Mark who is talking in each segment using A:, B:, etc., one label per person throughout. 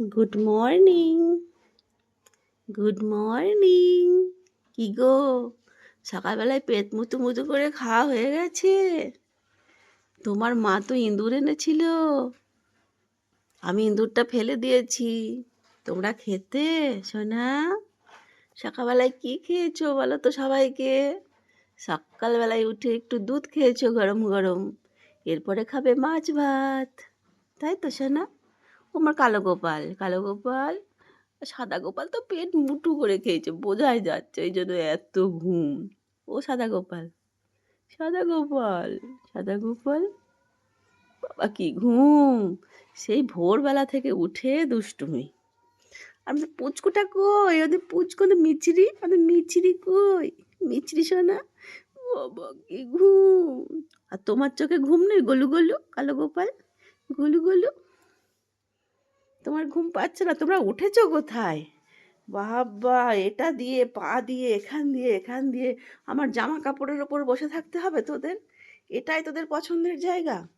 A: Good morning good morning কি গো? সকালবেলায় পেট মুতু মুতু করে খাওয়া হয়ে গেছে। তোমার মা তো ইঁদুর এনেছিল। আমি ইঁদুরটা ফেলে দিয়েছি। তোমরা খেতে, সোনা? সকালবেলায় কি খেয়েছো বলো তো সবাইকে? সকালবেলায় উঠে একটু দুধ খেয়েছো গরম গরম। এরপরে খাবে মাছ ভাত। তাই তো সোনা? আমার কালো গোপাল কালো গোপাল, সাদা গোপাল তো পেট মুটু করে খেয়েছে, বোঝাই যাচ্ছে এই জন্য এত ঘুম। ও সাদা গোপাল সাদা গোপাল সাদা গোপাল, বাবা কি ঘুম। সেই ভোরবেলা থেকে উঠে দুষ্টুমি। আমাদের পুচকুটা কই ওদের পুচকু ওদের মিচড়ি ওদের মিচড়ি কই? মিচড়ি শোনা বাবা কি ঘুম। আর তোমার চোখে ঘুম নেই গলু গলু, কালো গোপাল? গলু গলু তোমার ঘুম পাচ্ছে না, তোমরা উঠেছো কোথায়? বাবা এটা দিয়ে, পা দিয়ে, এখান দিয়ে এখান দিয়ে। আমার জামা কাপড়ের ওপর বসে থাকতে হবে তোদের? এটাই তোদের পছন্দের জায়গা?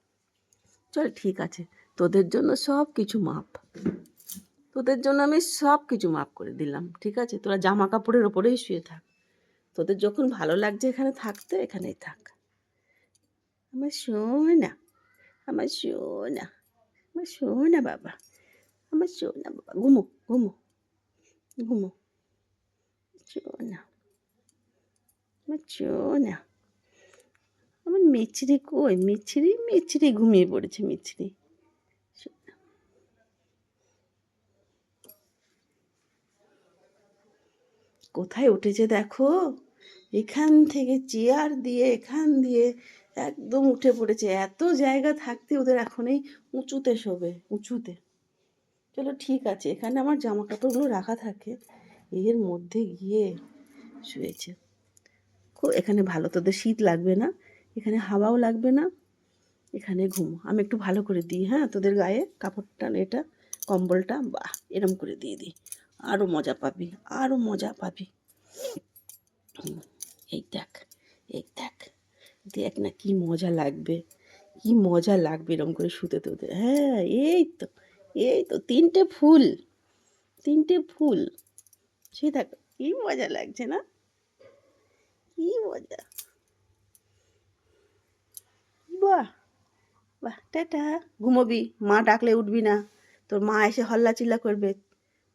A: চল, ঠিক আছে। তোদের জন্য সব কিছু মাপ। তোদের জন্য আমি সব কিছু মাপ করে দিলাম, ঠিক আছে? তোরা জামা কাপড়ের ওপরেই শুয়ে থাক। তোদের যখন ভালো লাগছে এখানে থাকতে, এখানেই থাক। আমার শোনা আমার শোনা আমার শোনা বাবা। আমার শোনা বাবা ঘুমো ঘুমো ঘুমো শোনা আমার শোনা আমার মিছরি কই মিছরি মিছরি ঘুমিয়ে পড়েছে মিছরি। কোথায় উঠেছে দেখো এখান থেকে চেয়ার দিয়ে এখান দিয়ে একদম উঠে পড়েছে এত জায়গা থাকতে ওদের এখন এই উঁচুতে শোবে উঁচুতে চলো ঠিক আছে, এখানে আমার জামা কাপড়গুলো রাখা থাকে। এর মধ্যে গিয়ে শুয়েছে। খুব, এখানে ভালো, তোদের শীত লাগবে না? এখানে হাওয়াও লাগবে না? এখানে ঘুমো। আমি একটু ভালো করে দিই হ্যাঁ? তোদের গায়ে কাপড়টা, এটা, কম্বলটা, বাহ, এরম করে দিয়ে দিই। আরও মজা পাবি আরও মজা পাবি। এই দেখ এই দেখ দেখ না কি মজা লাগবে, কি মজা লাগবে এরম করে শুতে তোদের। হ্যাঁ এই তো। এই তো তিনটে ফুল তিনটে ফুল। সে দেখো, কি মজা লাগছে না? কি মজা। বাহ বাহ, টাটা। ঘুমোবি, মা ডাকলে উঠবি না। তোর মা এসে হল্লা চিল্লা করবে।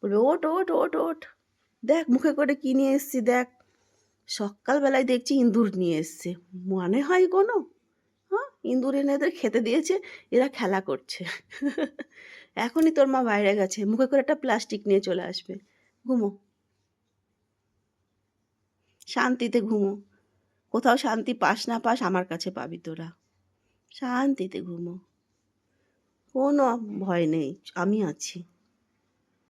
A: বলবে ওট ওট ওট ওট দেখ, মুখে করে কি নিয়ে এসছি দেখ। সকালবেলায় দেখছি ইঁদুর নিয়ে এসছে। মনে হয় কোনো? ইঁদুর এনে এদের খেতে দিয়েছে, এরা খেলা করছে। এখনই তোর মা বাইরে গেছে, মুখে করে একটা প্লাস্টিক নিয়ে চলে আসবে। ঘুমো। শান্তিতে ঘুমো। কোথাও শান্তি পাস না পাস আমার কাছে পাবি তোরা। শান্তিতে ঘুমো। কোনো ভয় নেই, আমি আছি।